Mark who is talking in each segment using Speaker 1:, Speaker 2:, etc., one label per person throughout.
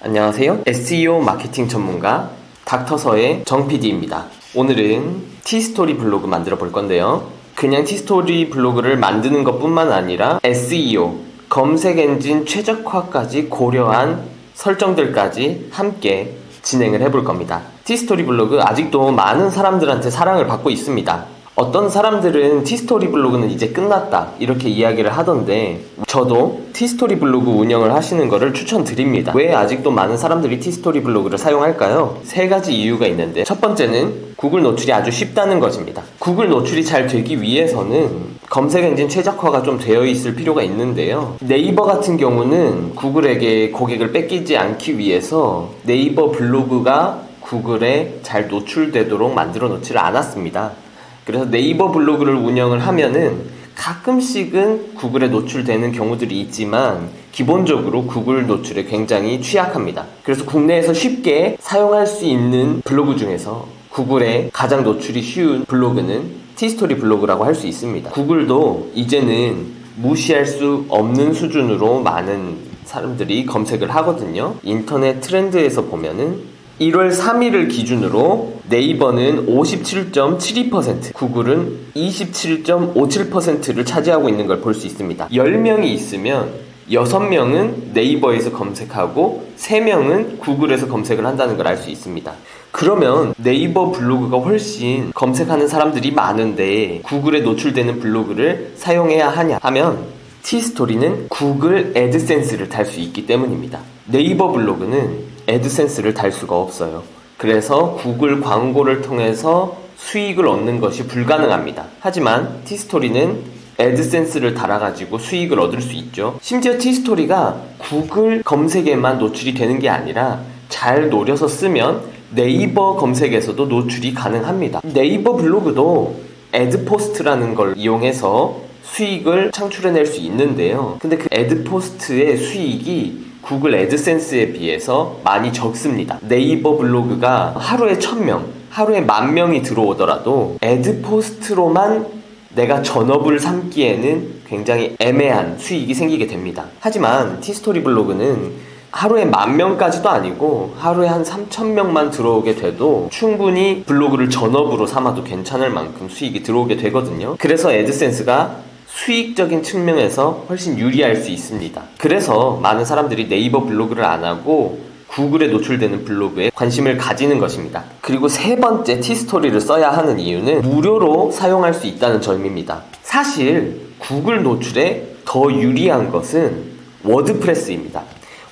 Speaker 1: 안녕하세요. SEO 마케팅 전문가 닥터서의 정 PD입니다. 오늘은 티스토리 블로그 만들어 볼 건데요. 그냥 티스토리 블로그를 만드는 것 뿐만 아니라 SEO, 검색 엔진 최적화까지 고려한 설정들까지 함께 진행을 해볼 겁니다. 티스토리 블로그 아직도 많은 사람들한테 사랑을 받고 있습니다. 어떤 사람들은 티스토리 블로그는 이제 끝났다 이렇게 이야기를 하던데 저도 티스토리 블로그 운영을 하시는 거를 추천드립니다. 왜 아직도 많은 사람들이 티스토리 블로그를 사용할까요? 세 가지 이유가 있는데 첫 번째는 구글 노출이 아주 쉽다는 것입니다. 구글 노출이 잘 되기 위해서는 검색 엔진 최적화가 좀 되어 있을 필요가 있는데요. 네이버 같은 경우는 구글에게 고객을 뺏기지 않기 위해서 네이버 블로그가 구글에 잘 노출되도록 만들어 놓지를 않았습니다. 그래서 네이버 블로그를 운영을 하면은 가끔씩은 구글에 노출되는 경우들이 있지만 기본적으로 구글 노출에 굉장히 취약합니다. 그래서 국내에서 쉽게 사용할 수 있는 블로그 중에서 구글에 가장 노출이 쉬운 블로그는 티스토리 블로그라고 할 수 있습니다. 구글도 이제는 무시할 수 없는 수준으로 많은 사람들이 검색을 하거든요. 인터넷 트렌드에서 보면은 1월 3일을 기준으로 네이버는 57.72%, 구글은 27.57%를 차지하고 있는 걸 볼 수 있습니다. 10명이 있으면 6명은 네이버에서 검색하고 3명은 구글에서 검색을 한다는 걸 알 수 있습니다. 그러면 네이버 블로그가 훨씬 검색하는 사람들이 많은데 구글에 노출되는 블로그를 사용해야 하냐 하면 티스토리는 구글 애드센스를 달수 있기 때문입니다. 네이버 블로그는 애드센스를 달 수가 없어요. 그래서 구글 광고를 통해서 수익을 얻는 것이 불가능합니다. 하지만 티스토리는 애드센스를 달아가지고 수익을 얻을 수 있죠. 심지어 티스토리가 구글 검색에만 노출이 되는 게 아니라 잘 노려서 쓰면 네이버 검색에서도 노출이 가능합니다. 네이버 블로그도 애드포스트라는 걸 이용해서 수익을 창출해낼 수 있는데요. 근데 그 애드포스트의 수익이 구글 애드센스에 비해서 많이 적습니다. 네이버 블로그가 하루에 1000명, 하루에 만 명이 들어오더라도 애드 포스트로만 내가 전업을 삼기에는 굉장히 애매한 수익이 생기게 됩니다. 하지만 티스토리 블로그는 하루에 만 명까지도 아니고 하루에 한 3천 명만 들어오게 돼도 충분히 블로그를 전업으로 삼아도 괜찮을 만큼 수익이 들어오게 되거든요. 그래서 애드센스가 수익적인 측면에서 훨씬 유리할 수 있습니다. 그래서 많은 사람들이 네이버 블로그를 안 하고 구글에 노출되는 블로그에 관심을 가지는 것입니다. 그리고 세 번째 티스토리를 써야 하는 이유는 무료로 사용할 수 있다는 점입니다. 사실 구글 노출에 더 유리한 것은 워드프레스입니다.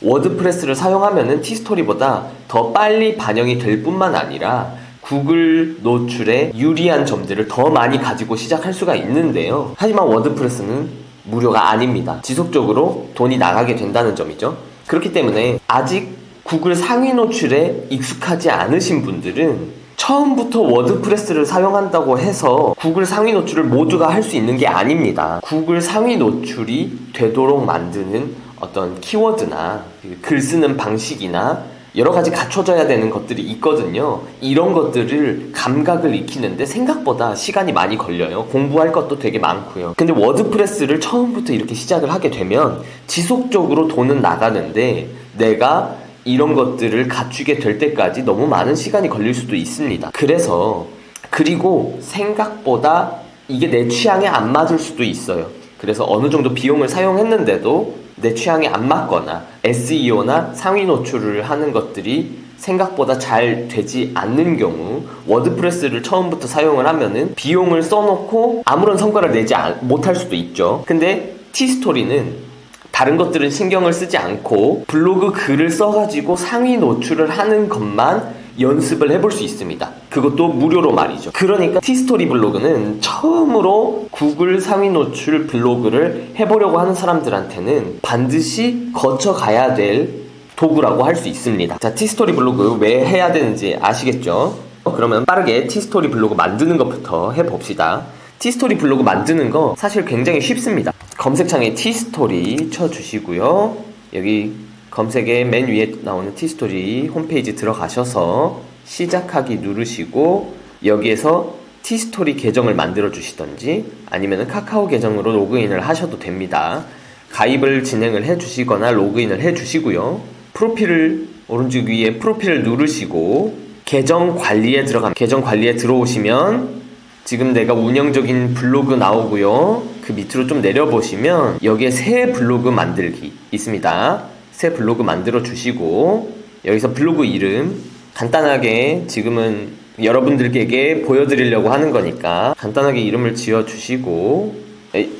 Speaker 1: 워드프레스를 사용하면 티스토리보다 더 빨리 반영이 될 뿐만 아니라 구글 노출에 유리한 점들을 더 많이 가지고 시작할 수가 있는데요. 하지만 워드프레스는 무료가 아닙니다. 지속적으로 돈이 나가게 된다는 점이죠. 그렇기 때문에 아직 구글 상위 노출에 익숙하지 않으신 분들은 처음부터 워드프레스를 사용한다고 해서 구글 상위 노출을 모두가 할 수 있는 게 아닙니다. 구글 상위 노출이 되도록 만드는 어떤 키워드나 글 쓰는 방식이나 여러 가지 갖춰져야 되는 것들이 있거든요. 이런 것들을 감각을 익히는데 생각보다 시간이 많이 걸려요. 공부할 것도 되게 많고요. 근데 워드프레스를 처음부터 이렇게 시작을 하게 되면 지속적으로 돈은 나가는데 내가 이런 것들을 갖추게 될 때까지 너무 많은 시간이 걸릴 수도 있습니다. 그래서 그리고 생각보다 이게 내 취향에 안 맞을 수도 있어요. 그래서 어느 정도 비용을 사용했는데도 내 취향에 안 맞거나 SEO나 상위 노출을 하는 것들이 생각보다 잘 되지 않는 경우 워드프레스를 처음부터 사용을 하면은 비용을 써놓고 아무런 성과를 내지 못할 수도 있죠. 근데 티스토리는 다른 것들은 신경을 쓰지 않고 블로그 글을 써가지고 상위 노출을 하는 것만 연습을 해볼 수 있습니다. 그것도 무료로 말이죠. 그러니까 티스토리 블로그는 처음으로 구글 상위 노출 블로그를 해보려고 하는 사람들한테는 반드시 거쳐가야 될 도구라고 할 수 있습니다. 자, 티스토리 블로그 왜 해야 되는지 아시겠죠? 그러면 빠르게 티스토리 블로그 만드는 것부터 해봅시다. 티스토리 블로그 만드는 거 사실 굉장히 쉽습니다. 검색창에 티스토리 쳐주시고요. 여기 검색에 맨 위에 나오는 티스토리 홈페이지 들어가셔서 시작하기 누르시고 여기에서 티스토리 계정을 만들어 주시던지 아니면 카카오 계정으로 로그인을 하셔도 됩니다. 가입을 진행을 해 주시거나 로그인을 해 주시고요. 프로필을 오른쪽 위에 프로필을 누르시고 계정 관리에 들어가 계정 관리에 들어오시면 지금 내가 운영적인 블로그 나오고요. 그 밑으로 좀 내려 보시면 여기에 새 블로그 만들기 있습니다. 새 블로그 만들어 주시고 여기서 블로그 이름 간단하게 지금은 여러분들에게 보여드리려고 하는 거니까 간단하게 이름을 지어 주시고 에,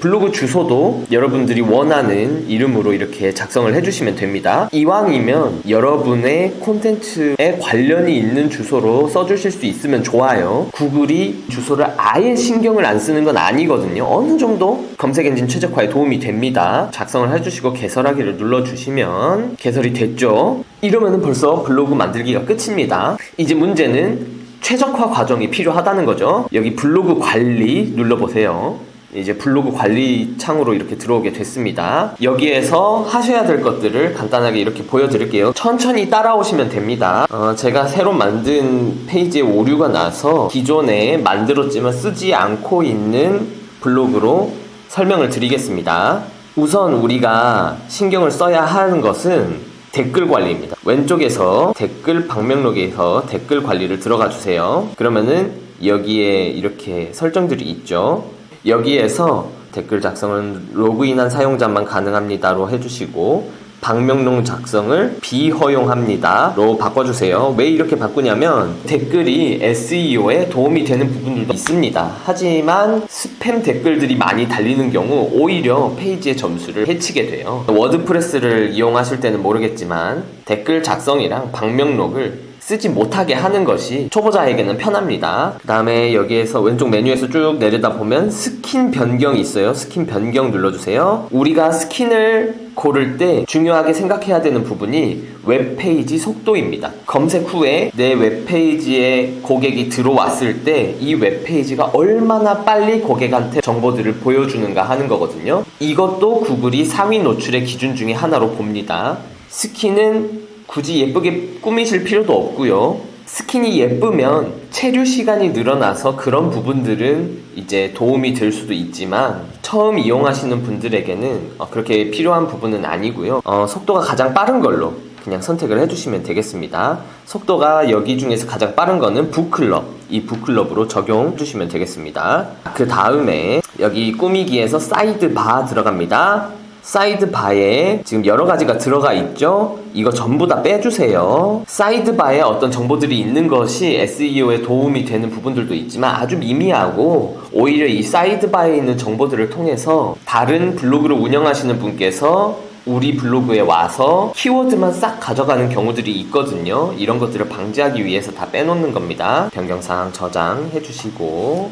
Speaker 1: 블로그 주소도 여러분들이 원하는 이름으로 이렇게 작성을 해주시면 됩니다. 이왕이면 여러분의 콘텐츠에 관련이 있는 주소로 써주실 수 있으면 좋아요. 구글이 주소를 아예 신경을 안 쓰는 건 아니거든요. 어느 정도 검색 엔진 최적화에 도움이 됩니다. 작성을 해주시고 개설하기를 눌러주시면 개설이 됐죠. 이러면은 벌써 블로그 만들기가 끝입니다. 이제 문제는 최적화 과정이 필요하다는 거죠. 여기 블로그 관리 눌러보세요. 이제 블로그 관리 창으로 이렇게 들어오게 됐습니다. 여기에서 하셔야 될 것들을 간단하게 이렇게 보여드릴게요. 천천히 따라오시면 됩니다. 어, 제가 새로 만든 페이지에 오류가 나서 기존에 만들었지만 쓰지 않고 있는 블로그로 설명을 드리겠습니다. 우선 우리가 신경을 써야 하는 것은 댓글 관리입니다. 왼쪽에서 댓글 방명록에서 댓글 관리를 들어가 주세요. 그러면은 여기에 이렇게 설정들이 있죠. 여기에서 댓글 작성은 로그인한 사용자만 가능합니다로 해주시고 방명록 작성을 비허용합니다로 바꿔주세요. 왜 이렇게 바꾸냐면 댓글이 SEO에 도움이 되는 부분들도 있습니다. 하지만 스팸 댓글들이 많이 달리는 경우 오히려 페이지의 점수를 해치게 돼요. 워드프레스를 이용하실 때는 모르겠지만 댓글 작성이랑 방명록을 쓰지 못하게 하는 것이 초보자에게는 편합니다. 그 다음에 여기에서 왼쪽 메뉴에서 쭉 내려다 보면 스킨 변경이 있어요. 스킨 변경 눌러주세요. 우리가 스킨을 고를 때 중요하게 생각해야 되는 부분이 웹페이지 속도입니다. 검색 후에 내 웹페이지에 고객이 들어왔을 때 이 웹페이지가 얼마나 빨리 고객한테 정보들을 보여주는가 하는 거거든요. 이것도 구글이 상위 노출의 기준 중에 하나로 봅니다. 스킨은 굳이 예쁘게 꾸미실 필요도 없고요. 스킨이 예쁘면 체류 시간이 늘어나서 그런 부분들은 이제 도움이 될 수도 있지만 처음 이용하시는 분들에게는 어, 그렇게 필요한 부분은 아니고요. 어, 속도가 가장 빠른 걸로 그냥 선택을 해주시면 되겠습니다. 속도가 여기 중에서 가장 빠른 거는 북클럽. 이 북클럽으로 적용해 주시면 되겠습니다. 그 다음에 여기 꾸미기에서 사이드 바 들어갑니다. 사이드 바에 지금 여러 가지가 들어가 있죠? 이거 전부 다 빼주세요. 사이드 바에 어떤 정보들이 있는 것이 SEO에 도움이 되는 부분들도 있지만 아주 미미하고 오히려 이 사이드 바에 있는 정보들을 통해서 다른 블로그를 운영하시는 분께서 우리 블로그에 와서 키워드만 싹 가져가는 경우들이 있거든요. 이런 것들을 방지하기 위해서 다 빼놓는 겁니다. 변경사항 저장 해 주시고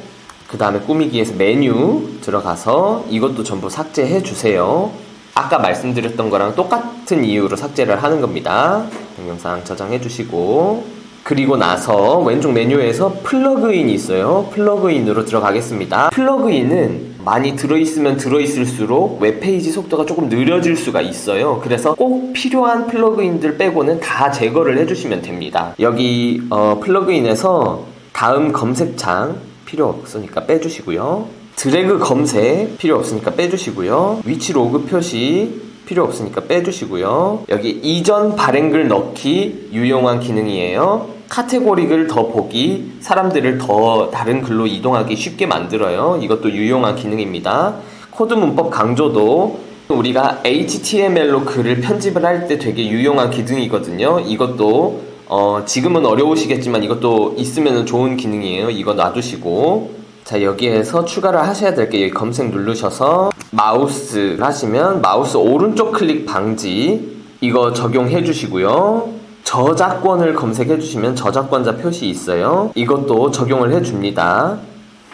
Speaker 1: 그 다음에 꾸미기에서 메뉴 들어가서 이것도 전부 삭제해 주세요. 아까 말씀드렸던 거랑 똑같은 이유로 삭제를 하는 겁니다. 동영상 저장해 주시고 그리고 나서 왼쪽 메뉴에서 플러그인이 있어요. 플러그인으로 들어가겠습니다. 플러그인은 많이 들어있으면 들어있을수록 웹페이지 속도가 조금 느려질 수가 있어요. 그래서 꼭 필요한 플러그인들 빼고는 다 제거를 해주시면 됩니다. 여기 어, 플러그인에서 다음 검색창 필요 없으니까 빼주시고요. 드래그 검색 필요 없으니까 빼주시고요. 위치 로그 표시 필요 없으니까 빼주시고요. 여기 이전 발행글 넣기 유용한 기능이에요. 카테고리를 더 보기, 사람들을 더 다른 글로 이동하기 쉽게 만들어요. 이것도 유용한 기능입니다. 코드 문법 강조도 우리가 HTML로 글을 편집을 할 때 되게 유용한 기능이거든요. 이것도 어, 지금은 어려우시겠지만 이것도 있으면 좋은 기능이에요. 이거 놔두시고 자 여기에서 추가를 하셔야 될 게 검색 누르셔서 마우스 하시면 마우스 오른쪽 클릭 방지 이거 적용해 주시고요. 저작권을 검색해 주시면 저작권자 표시 있어요. 이것도 적용을 해 줍니다.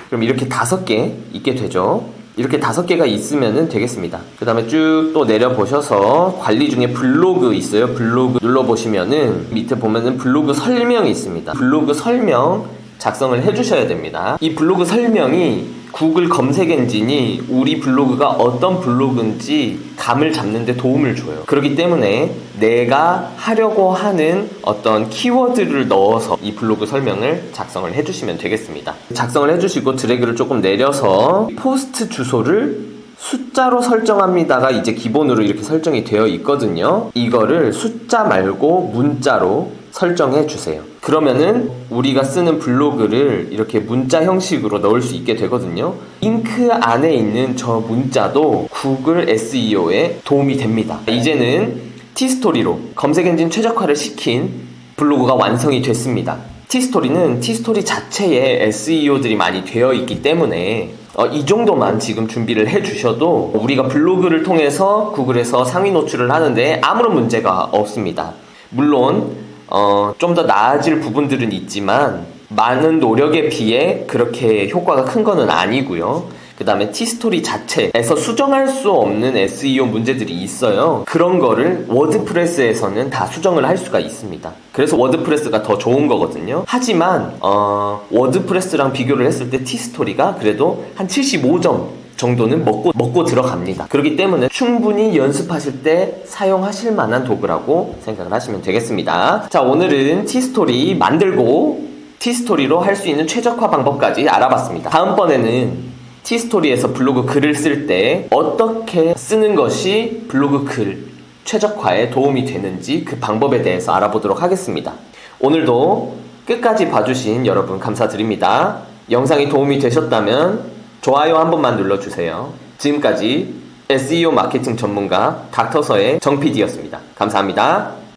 Speaker 1: 그럼 이렇게 다섯 개 있게 되죠? 이렇게 다섯 개가 있으면 되겠습니다. 그 다음에 쭉 또 내려 보셔서 관리 중에 블로그 있어요. 블로그 눌러 보시면은 밑에 보면은 블로그 설명이 있습니다. 블로그 설명 작성을 해주셔야 됩니다. 이 블로그 설명이 구글 검색 엔진이 우리 블로그가 어떤 블로그인지 감을 잡는 데 도움을 줘요. 그렇기 때문에 내가 하려고 하는 어떤 키워드를 넣어서 이 블로그 설명을 작성을 해주시면 되겠습니다. 작성을 해주시고 드래그를 조금 내려서 포스트 주소를 숫자로 설정합니다가 이제 기본으로 이렇게 설정이 되어 있거든요. 이거를 숫자 말고 문자로 설정해 주세요. 그러면은 우리가 쓰는 블로그를 이렇게 문자 형식으로 넣을 수 있게 되거든요. 링크 안에 있는 저 문자도 구글 SEO에 도움이 됩니다. 이제는 티스토리로 검색 엔진 최적화를 시킨 블로그가 완성이 됐습니다. 티스토리는 티스토리 자체에 SEO들이 많이 되어 있기 때문에 어, 이 정도만 지금 준비를 해 주셔도 우리가 블로그를 통해서 구글에서 상위 노출을 하는데 아무런 문제가 없습니다. 물론 어, 좀 더 나아질 부분들은 있지만 많은 노력에 비해 그렇게 효과가 큰 거는 아니고요. 그 다음에 티스토리 자체에서 수정할 수 없는 SEO 문제들이 있어요. 그런 거를 워드프레스에서는 다 수정을 할 수가 있습니다. 그래서 워드프레스가 더 좋은 거거든요. 하지만 어, 워드프레스랑 비교를 했을 때 티스토리가 그래도 한 75점 정도는 먹고 먹고 들어갑니다. 그렇기 때문에 충분히 연습하실 때 사용하실 만한 도구라고 생각을 하시면 되겠습니다. 자, 오늘은 티스토리 만들고 티스토리로 할 수 있는 최적화 방법까지 알아봤습니다. 다음번에는 티스토리에서 블로그 글을 쓸 때 어떻게 쓰는 것이 블로그 글 최적화에 도움이 되는지 그 방법에 대해서 알아보도록 하겠습니다. 오늘도 끝까지 봐주신 여러분 감사드립니다. 영상이 도움이 되셨다면 좋아요 한 번만 눌러주세요. 지금까지 SEO 마케팅 전문가 닥터서의 정PD였습니다. 감사합니다.